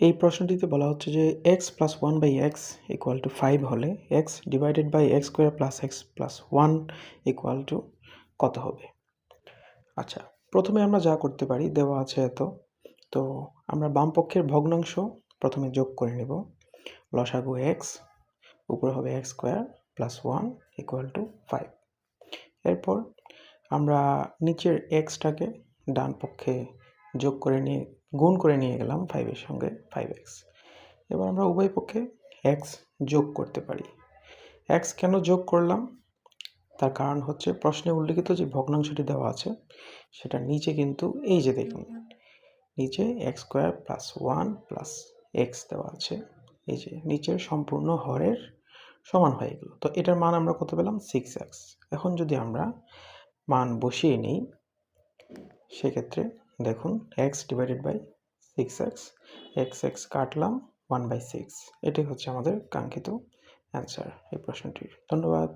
এই প্রশ্নটিতে বলা হচ্ছে যে x plus one by x equal to five হলে x divided by x square plus x plus one equal to কত হবে? আচ্ছা প্রথমে আমরা যা করতে পারি, দেওয়া আছে এত। তো আমরা বাম পক্ষের ভগ্নাংশ প্রথমে যোগ করে নেব। লসাগু এক্স উপরে হবে x square plus one equal to five এরপর আমরা নিচের এক্সটাকে ডান পক্ষে যোগ করে নিয়ে, গুণ করে নিয়ে গেলাম ফাইভের সঙ্গে ফাইভ এক্স এবার আমরা উভয় পক্ষে এক্স যোগ করতে পারি। এক্স কেন যোগ করলাম? তার কারণ হচ্ছে প্রশ্নে উল্লিখিত যে ভগ্নাংশটি দেওয়া আছে, সেটা নিচে কিন্তু এই যে দেখুন, নিচে x square plus one plus x দেওয়া আছে। এই যে নিচের সম্পূর্ণ হরের সমান হয়ে গেল। তো এটার মান আমরা কত পেলাম? সিক্স এক্স এখন যদি আমরা মান বসিয়ে নিই, সেক্ষেত্রে দেখুন x divided by six x x x কাটলাম ওয়ান বাই সিক্স এটাই হচ্ছে আমাদের কাঙ্ক্ষিত অ্যান্সার এই প্রশ্নটির। ধন্যবাদ।